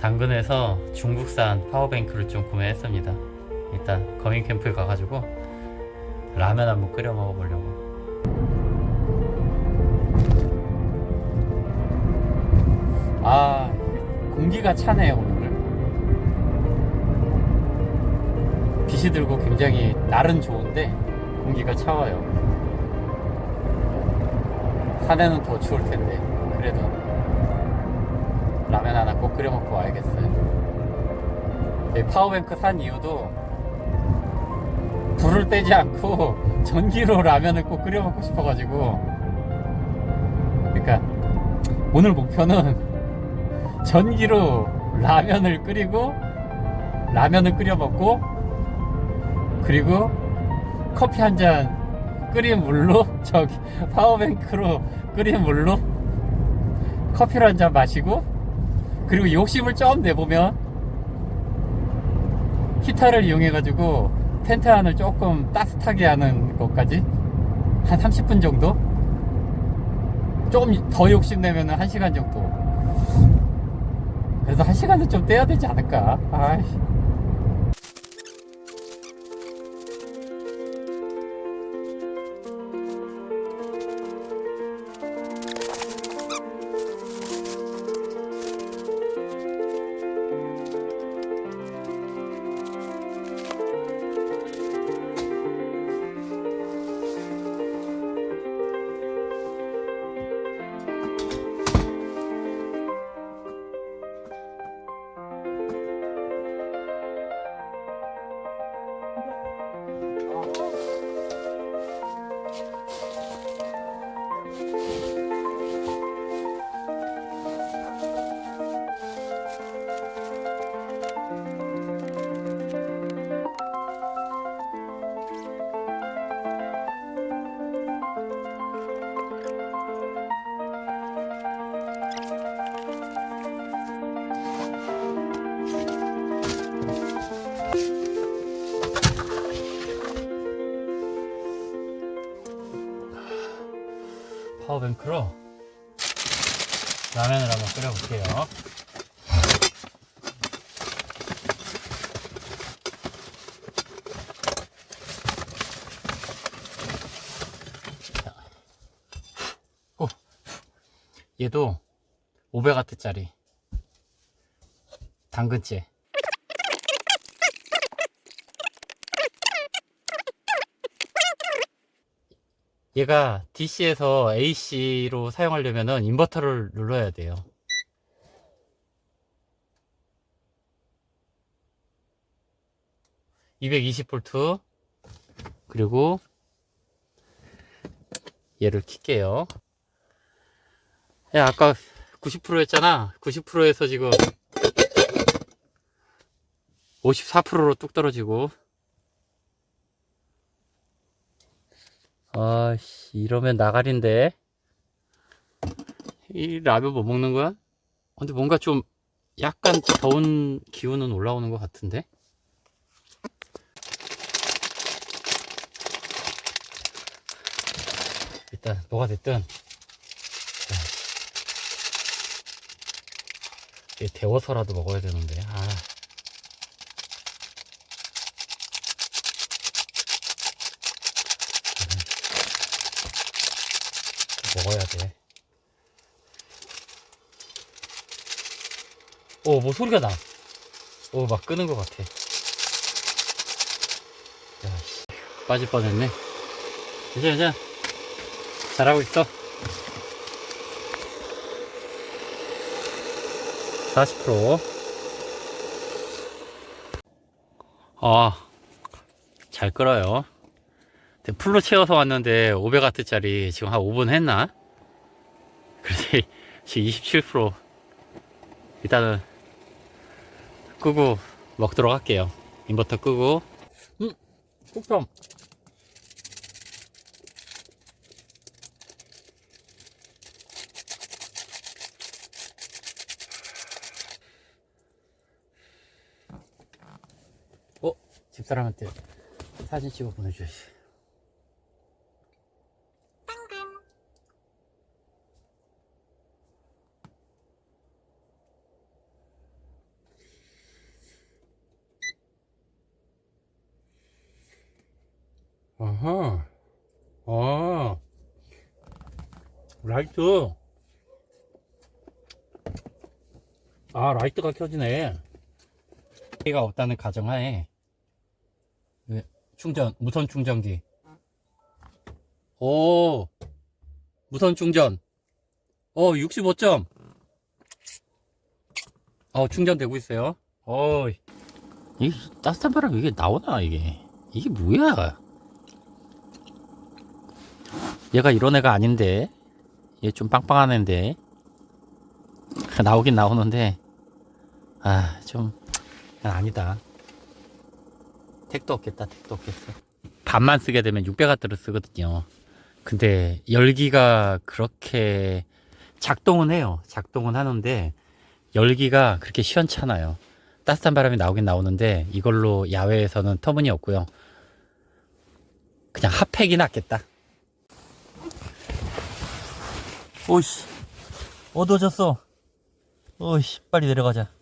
당근에서 중국산 파워뱅크를 좀 구매했습니다. 일단 거민 캠프에 가가지고 라면 한번 끓여 먹어보려고. 아 공기가 차네요 오늘. 빛이 들고 굉장히 날은 좋은데 공기가 차워요. 산에는 더 추울 텐데 그래도 라면 하나 꼭 끓여 먹고 와야겠어요. 이 파워뱅크 산 이유도 불을 떼지 않고 전기로 라면을 꼭 끓여 먹고 싶어가지고 그러니까 오늘 목표는 전기로 라면을 끓이고 라면을 끓여 먹고 그리고 커피 한 잔 끓인 물로 저기 파워뱅크로 끓인 물로 커피를 한 잔 마시고 그리고 욕심을 좀 내보면 히터를 이용해 가지고 텐트 안을 조금 따뜻하게 하는 것까지 한 30분 정도? 조금 더 욕심 내면 1시간 정도. 그래서 1시간은 좀 떼야 되지 않을까? 아이 파워뱅크로 라면을 한번 끓여볼게요. 얘도 500와트짜리 당근째. 얘가 DC에서 AC로 사용하려면은 인버터를 눌러야 돼요. (220V) 그리고 얘를 킬게요. 야 아까 90% 했잖아. 90%에서 지금 54%로 뚝 떨어지고 아씨 이러면 나가린데. 이 라면 뭐 먹는 거야? 근데 뭔가 좀 약간 더운 기운은 올라오는 것 같은데? 일단 뭐가 됐든. 데워서라도 먹어야 되는데. 아 먹어야 돼. 오, 뭐 소리가 나. 오, 막 끄는 것 같아. 야, 씨. 빠질 뻔했네. 괜찮아, 괜찮아. 잘하고 있어. 40%. 아, 잘 끓어요. 풀로 채워서 왔는데 500와트짜리 지금 한 5분 했나? 그래서 지금 27% 일단은 끄고 먹도록 할게요 인버터 끄고 음! 꾹좀 어? 집사람한테 사진 찍어 보내줘야 아하. 아. 라이트. 아, 라이트가 켜지네. 기가 없다는 가정하에 왜, 충전, 무선 충전기. 오, 무선 충전. 어, 65점. 어, 충전되고 있어요. 어, 이 따뜻한 바람 이게 나오나 이게? 이게 뭐야? 얘가 이런 애가 아닌데, 얘 좀 빵빵한 애인데 나오긴 나오는데, 아, 좀 아니다. 택도 없겠다, 택도 없겠어. 반만 쓰게 되면 600와트를 쓰거든요. 근데 열기가 그렇게 작동은 해요. 작동은 하는데 열기가 그렇게 시원찮아요. 따뜻한 바람이 나오긴 나오는데 이걸로 야외에서는 터무니 없고요. 그냥 핫팩이 낫겠다. 오씨, 어두워졌어. 오씨, 빨리 내려가자.